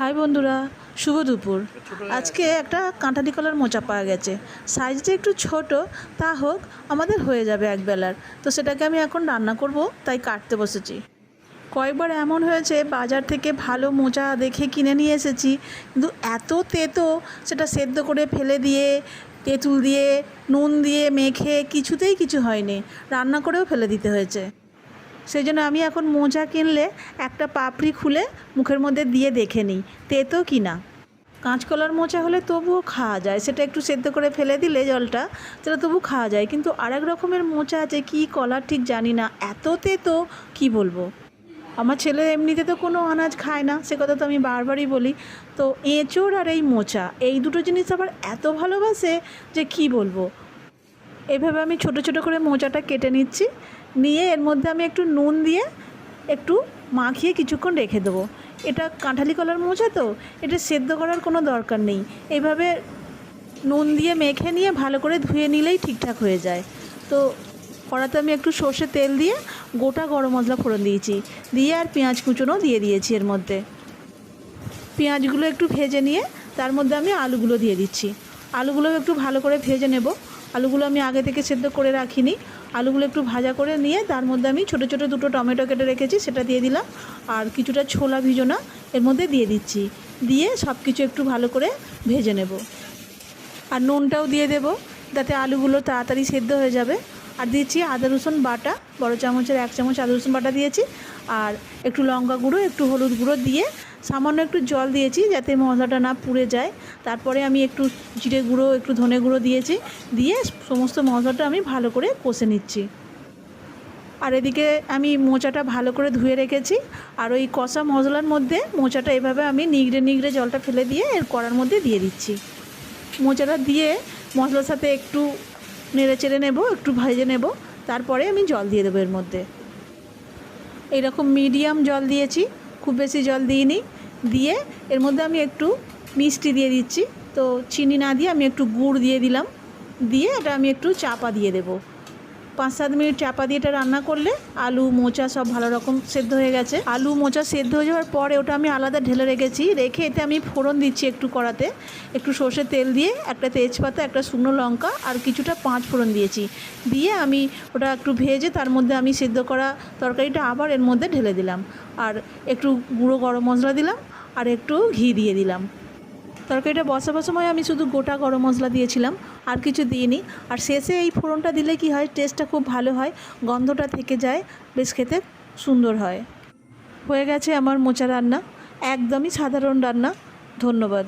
High বন্ধুরা, শুভ দুপুর। আজকে একটা কাঁঠালি কলার মোচা পাওয়া গেছে। সাইজটা একটু ছোট, তা হোক, আমাদের হয়ে যাবে একবেলার তো সেটাকে আমি এখন রান্না করব, তাই কাটতে বসেছি। কয়েকবার এমন হয়েছে, বাজার থেকে ভালো মোচা দেখে কিনে নিয়ে এসেছি, কিন্তু এত তেতো, সেটা সেদ্ধ করে ফেলে দিয়ে, তেঁতুল দিয়ে, নুন দিয়ে মেখে কিছুতেই কিছু হয়নি। রান্না করেও ফেলে দিতে হয়েছে। সেই জন্য আমি এখন মোজা কিনলে একটা পাপড়ি খুলে মুখের মধ্যে দিয়ে দেখে নিই। তেতো কি না? কাঁচকলার মোচা হলে তবুও খাওয়া যায়। সেটা একটু সেদ্ধ করে ফেলে দিলে জলটা, সেটা তবু খাওয়া যায়। কিন্তু আরেক রকমের মোচা আছে, কী কলার ঠিক জানি না। এত তেতো, কি বলব? আমার ছেলে এমনিতে তো কোনো আনাজ খায় না, সে কথা তো আমি বারবারই বলি। তো এঁচোড় আর এই মোচা, এই দুটো জিনিস আবার এত ভালোবাসে যে কি বলব? এভাবে আমি ছোট ছোট করে মোচাটা কেটে নিচ্ছি। নিয়ে এর মধ্যে আমি একটু নুন দিয়ে একটু মাখিয়ে কিছুক্ষণ রেখে দেবো। এটা কাঁঠালি কলার মোচা তো? এটা সেদ্ধ করার কোনো দরকার নেই। এইভাবে নুন দিয়ে মেখে নিয়ে ভালো করে ধুয়ে নিলেই ঠিকঠাক হয়ে যায়। তো কড়াতে আমি একটু সর্ষে তেল দিয়ে গোটা গরম মশলা ফোড়ন দিয়েছি। দিয়ে আর পেঁয়াজ কুচোনো দিয়ে দিয়েছি এর মধ্যে। পেঁয়াজগুলো একটু ভেজে নিয়ে তার মধ্যে আমি আলুগুলো দিয়ে দিচ্ছি। আলুগুলো একটু ভালো করে ভেজে নেব। আলুগুলো আমি আগে থেকে সেদ্ধ করে রাখিনি। আলুগুলো একটু ভাজা করে নিয়ে তার মধ্যে আমি ছোটো ছোটো দুটো টমেটো কেটে রেখেছি, সেটা দিয়ে দিলাম। আর কিছুটা ছোলা ভিজোনা এর মধ্যে দিয়ে দিচ্ছি। দিয়ে সব কিছু একটু ভালো করে ভেজে নেব। আর নুনটাও দিয়ে দেব, যাতে আলুগুলো তাড়াতাড়ি সেদ্ধ হয়ে যাবে। আর দিচ্ছি আদা, রসুন বাটা, বড় চামচের এক চামচ আদা, রসুন বাটা দিয়েছি। আর একটু লঙ্কা গুঁড়ো, একটু হলুদ গুঁড়ো দিয়ে সামান্য একটু জল দিয়েছি যাতে মশলাটা না পুড়ে যায়। তারপরে আমি একটু জিরে গুঁড়ো, একটু ধনে গুঁড়ো দিয়েছি, দিয়ে সমস্ত মশলাটা আমি ভালো করে কষে নিচ্ছি। আর এদিকে আমি মোচাটা ভালো করে ধুয়ে রেখেছি। আর ওই কষা মশলার মধ্যে মোচাটা এভাবে আমি নিগড়ে নিগড়ে জলটা ফেলে দিয়ে এর কড়ার মধ্যে দিয়ে দিচ্ছি। মোচাটা দিয়ে মশলার সাথে একটু নেড়ে চেড়ে নেব, একটু ভেজে নেব, তারপরে আমি জল দিয়ে দেবো এর মধ্যে। এইরকম মিডিয়াম জল দিয়েছি। খুব বেশি জল দিইনি, দিয়ে এর মধ্যে আমি একটু মিষ্টি দিয়ে দিচ্ছি। তো চিনি না দিয়ে আমি একটু গুড় দিয়ে দিলাম। দিয়ে এটা আমি একটু চাপা দিয়ে দেবো। পাঁচ সাত মিনিট চাপা দিয়ে এটা রান্না করলে আলু, মোচা সব ভালো রকম সেদ্ধ হয়ে গেছে। আলু, মোচা সেদ্ধ হয়ে যাওয়ার পরে ওটা আমি আলাদা ঢেলে রেখেছি। রেখে এতে আমি ফোড়ন দিচ্ছি একটু কড়াতে। একটু সর্ষের তেল দিয়ে একটা তেজপাতা, একটা শুকনো লঙ্কা আর কিছুটা পাঁচ ফোড়ন দিয়েছি। দিয়ে আমি ওটা একটু ভেজে তার মধ্যে আমি সেদ্ধ করা তরকারিটা আবার এর মধ্যে ঢেলে দিলাম। আর একটু গুঁড়ো গরম মশলা দিলাম আর একটু ঘি দিয়ে দিলাম। তরকারিটা বসাবার সময় আমি শুধু গোটা গরম মশলা দিয়েছিলাম, আর কিছু দিইনি। আর শেষে এই ফোড়নটা দিলে কি হয় টেস্টটা খুব ভালো হয়, গন্ধটা থেকে যায়, বেশ খেতে সুন্দর হয়। হয়ে গেছে আমার মোচা রান্না, একদমই সাধারণ রান্না। ধন্যবাদ।